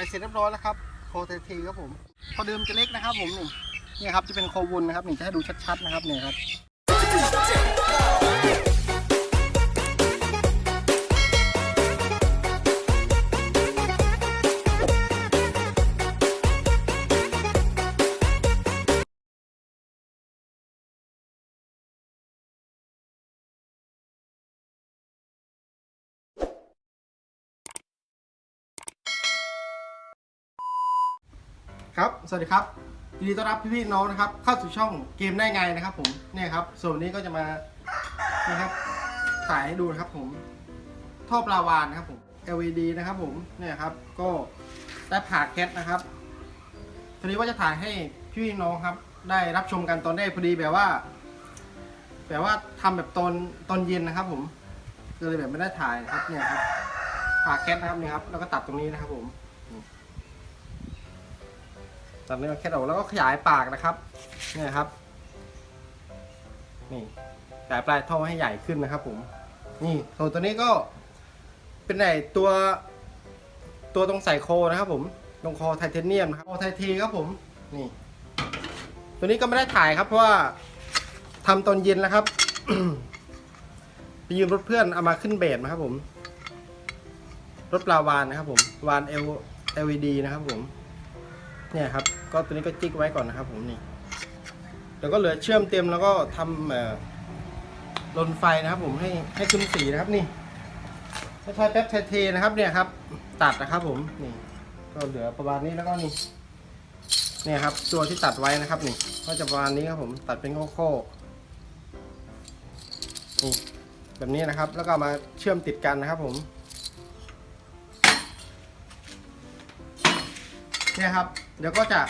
ส่เสร็จเรียบร้อยแล้วครับโคเททีครับผมพอเดิมจะเล็กนะครับผมนี่นี่ครับจะเป็นโควุนนะครับนี่จะให้ดูชัดๆนะครับเนี่ยครับ ครับ สวัสดีครับยินดีต้อนรับพี่ๆน้องนะครับ เข้าสู่ช่องเกมได้ไงนะครับ ผมเนี่ยครับ ส่วนนี้ก็จะมานี่ครับถ่ายให้ดูนะครับ ผมท่อปลาวานนะครับผม LED นะครับ ผมเนี่ยครับ ก็ได้ผ่าแก๊สนะครับทีนี้ว่าจะถ่ายให้พี่ๆน้องครับ ได้รับชมกันตอนแรกพอดีแบบว่าแบบว่าทำแบบตอนตอนเย็นนะครับ ผมก็เลยแบบไม่ได้ถ่ายนะครับเนี่ยครับผ่าแก๊สนะครับเนี่ยครับ แล้วก็ตัดตรงนี้นะครับ ผม ตัดเนื้อแค่ออกแล้วก็ขยายปากนะครับเนี่ยครับ นี่ขยายปลายท่อให้ใหญ่ขึ้นนะครับ ผม นี่ส่วนตัวนี้ก็เป็นไหนตัว ตัวตรงใส่โคนะครับ ผมตรงคอไทเทเนียมนะครับคอไทเทครับผมนี่ ตัวนี้ก็ไม่ได้ถ่ายครับเพราะว่าทำตอนเย็นแล้วครับไปยืมรถเพื่อนเอามาขึ้นเบสนะครับ ผม รถปลาวานนะครับ ผมวาน L LED นะครับ ผม เนี่ยครับ ก็ตัวนี้ก็จิกไว้ก่อนนะครับ ผมนี่แล้วก็เหลือเชื่อมเต็มแล้วก็ทำเอ่อลนไฟนะครับผมให้ให้ขึ้นสีนะครับนี่ใช้แป๊บเทนะครับเนี่ยครับ ตัดนะครับผมนี่ก็เหลือประมาณนี้แล้วก็นี่เนี่ยครับ ตัวที่ตัดไว้นะครับนี่ก็จะประมาณนี้ครับผมตัดเป็นโค้ๆนี่แบบนี้นะครับ แล้วก็มาเชื่อมติดกันนะครับผม เนี่ยครับ เดี๋ยวก็จะ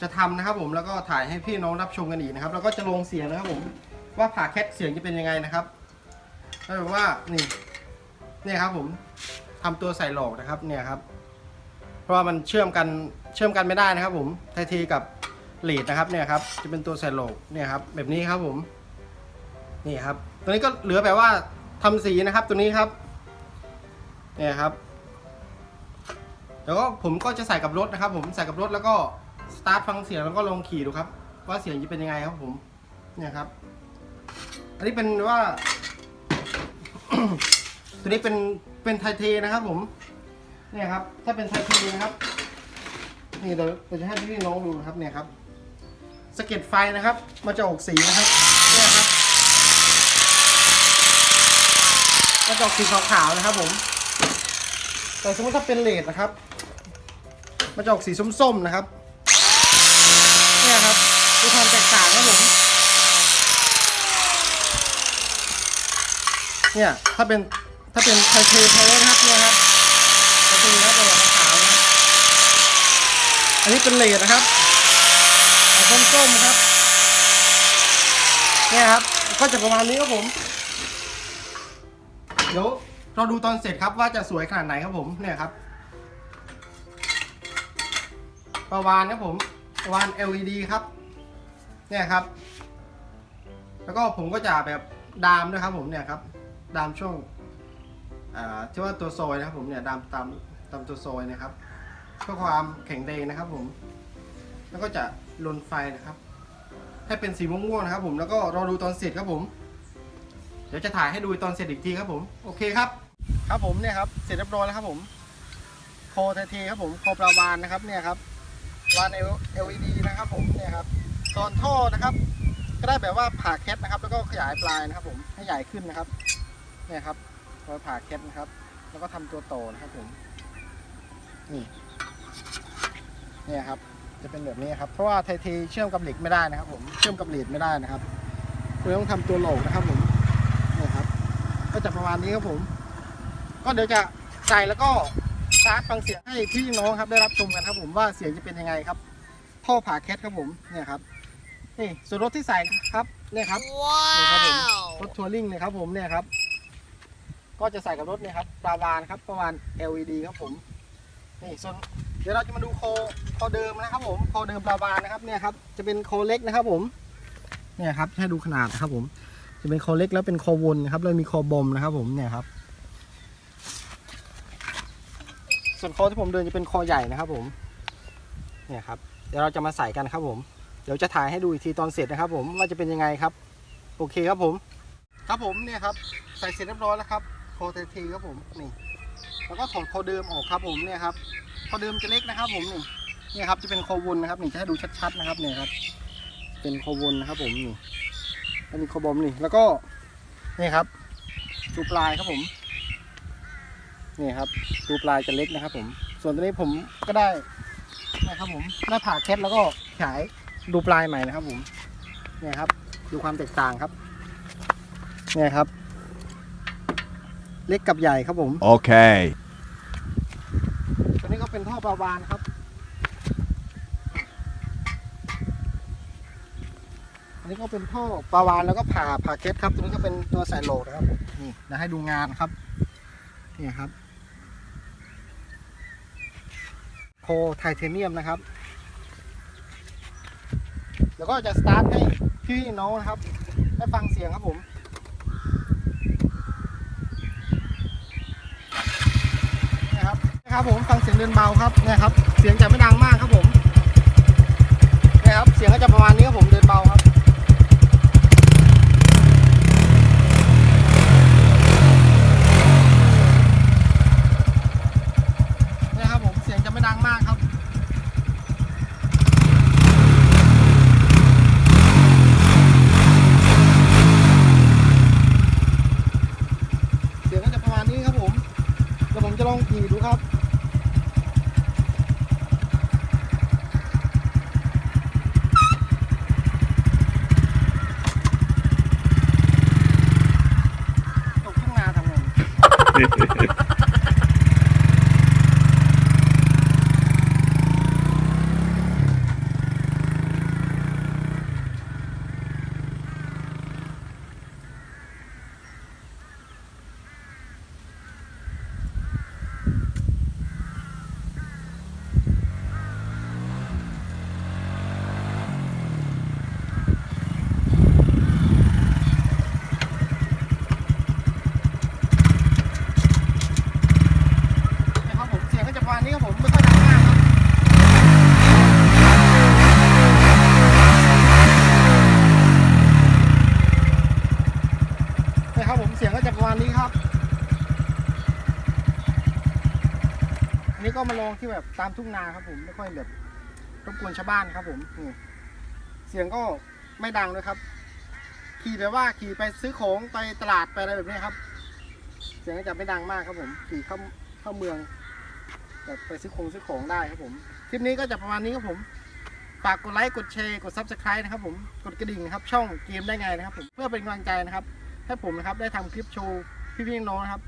จะทำนะครับผมแล้วก็ถ่ายให้พี่น้องรับชมกันอีกนะครับ แล้วก็จะลงเสียงนะครับผมว่าผ่าแคทเสียงจะเป็นยังไงนะครับแล้วแบบว่านี่เนี่ยครับผมทำตัวใส่หลอกนะครับเนี่ยครับ เพราะว่ามันเชื่อมกันเชื่อมกันไม่ได้นะครับ ผมไททีกับลีดนะครับเนี่ยครับ จะเป็นตัวใส่หลอกเนี่ยครับ แบบนี้ครับผมนี่ครับ ตัวนี้ก็เหลือแบบว่าทำสีนะครับ ตัวนี้ครับเนี่ยครับ แล้วก็ผมก็จะใส่กับรถนะครับ ผมใส่กับรถแล้วก็สตาร์ทฟังเสียงแล้วก็ลองขี่ดูครับ ว่าเสียงจะเป็นยังไงครับผมเนี่ยครับ อันนี้เป็นว่า ตัวนี้เป็นเป็นไทเทนะครับ ผม เนี่ยครับ ถ้าเป็นไทเทนะครับ นี่เดี๋ยวเราจะให้พี่น้องดูนะครับ เนี่ยครับสะเก็ดไฟนะครับมันจะออกสีนะครับเนี่ยครับมันจะออกสีขาวๆนะครับ ผม แต่สมมติถ้าเป็นเลดนะครับ มันจะออกสีส้มๆนะครับ เนี่ยครับมีความแตกต่างนะผม เนี่ยถ้าเป็นถ้าเป็นไทเทนไทยนะครับเนี่ยครับไทเทนนะครับเป็นขาวนะอันนี้เป็นเลดนะครับสีส้มๆนะครับ เนี่ยครับ ก็จะประมาณนี้ครับผม เดี๋ยวเราดูตอนเสร็จครับว่าจะสวยขนาดไหนครับผม เนี่ยครับ ประวานครับผมประวาน LED ครับ เนี่ยครับ แล้วก็ผมก็จะแบบดามด้วยครับผมเนี่ยครับ ดามช่วงที่ว่าตัวซอยนะครับผมเนี่ยดามตามตามตัวซอยนะครับเพื่อความแข็งแรงนะครับผม แล้วก็จะลนไฟนะครับ ให้เป็นสีม่วงๆนะครับ ผมแล้วก็รอดูตอนเสร็จครับผม เดี๋ยวจะถ่ายให้ดูตอนเสร็จอีกทีครับผมโอเคครับ ครับผมเนี่ยครับเสร็จเรียบร้อยแล้วครับผม โคเทเทครับผมโคปลาวานนะครับเนี่ยครับ วาน LED นะครับผมเนี่ยครับตอนท่อนะครับ ก็ได้แบบว่าผ่าแคทนะครับ แล้วก็ขยายปลายนะครับ ผมให้ใหญ่ขึ้นนะครับเนี่ยครับรอยผ่าแคทนะครับ แล้วก็ทำตัวโตนะครับผมนี่เนี่ยครับ จะเป็นแบบนี้ครับ เพราะว่าไทเทเชื่อมกับเหล็กไม่ได้นะครับ ผมเชื่อมกับเหล็กไม่ได้นะครับเลยต้องทำตัวโหลกนะครับผมเนี่ยครับ ก็จะประมาณนี้ครับผม ก็เดี๋ยวจะใส่แล้วก็ ตาร์ทฟังเสียงให้พี่น้องครับได้รับชมกันครับผมว่าเสียงจะเป็นยังไงครับท่อผ่าแคทครับผมเนี่ยครับนี่ส่วนรถที่ใส่ครับเนี่ยครับนี่ครับผมรถทัวริงเนี่ยครับผมเนี่ยครับก็จะใส่กับรถเนี่ยครับปลาวานครับปลาวาน LED ครับผมนี่ส่วนเดี๋ยวเราจะมาดูโคโคเดิมนะครับผมโคเดิมปลาวานนะครับเนี่ยครับจะเป็นโคเล็กนะครับผมเนี่ยครับให้ดูขนาดนะครับผม จะเป็นโคเล็กแล้วเป็นโควนนะครับแล้วมีโคบอมนะครับผมเนี่ยครับ ส่วนคอที่ผมเดินจะเป็นคอใหญ่นะครับผมเนี่ยครับเดี๋ยวเราจะมาใส่กันครับผมเดี๋ยวจะถ่ายให้ดูอีกทีตอนเสร็จนะครับ ผมว่าจะเป็นยังไงครับ โอเคครับผม ครับผมเนี่ยครับใส่เสร็จเรียบร้อยแล้วครับโคเททีครับผมนี่แล้วก็ถอดโคเดิมออกครับผมเนี่ยครับโคเดิมจะเล็กนะครับ ผมนี่เนี่ยครับจะเป็นโควนนะครับนี่จะให้ดูชัดๆนะครับเนี่ยครับ เป็นโควนนะครับ ผมนี่แล้วมีโคบอมนี่แล้วก็นี่ครับดูปลายครับผม นี่ครับดูปลายจะเล็กนะครับ ผม ส่วนตัวนี้ผมก็ได้นะครับผมได้ผ่าแคทแล้วก็ฉายดูปลายใหม่นะครับผมเนี่ยครับ ดูความแตกต่างครับ เนี่ยครับ เล็กกับใหญ่ครับผม Okay. ตัวนี้ก็เป็นท่อปลาวานครับ อันนี้ก็เป็นท่อปลาวานแล้วก็ผ่าผ่าเคสครับ ตัวนี้ก็เป็นตัวใส่โหลดนะครับ นี่เดี๋ยวให้ดูงานครับนี่ครับ โคไทเทเนียมนะครับ แล้วก็จะสตาร์ทให้พี่น้องนะครับได้ฟังเสียงครับผมนะครับนะครับผมฟังเสียงเดินเบาครับนะครับ เสียงจะไม่ดังมากครับผมนะครับเสียงก็จะประมาณนี้ครับผมเดินเบาครับนะครับผมเสียงจะไม่ดังมากครับ เสียงก็จะประมาณนี้ครับผมเดี๋ยว ผมจะลองขี่ดูครับตกทุ่งนาทำไงนะครับผมเสียงก็จะประมาณนี้ครับผมไม่ค่อยดังมากครับนะครับผมเสียงก็จะประมาณนี้ครับ อั นนี้ก็มาลองที่แบบตามทุ่งนาครับผมไม่ค่อยแบบรบกวนชาวบ้านครับผมนี่เสียงก็ไม่ดังเลยครับ ขี่แบบว่าขี่ไปซื้อของไปตลาดไปอะไรแบบนี้ครับ เสียงก็จะไม่ดังมากครับผมขี่เข้าเข้าเมืองแบบไปซื้อของซื้อของได้ครับผมคลิปนี้ก็จะประมาณนี้ครับผมฝากกดไลค์กดแชร์กด subscribe นะครับผมกดกระดิ่งครับช่องเกมได้ไงนะครับผมเพื่อเป็นกำลังใจนะครับให้ผมนะครับได้ทำคลิปโชว์พี่ๆน้องนะครับ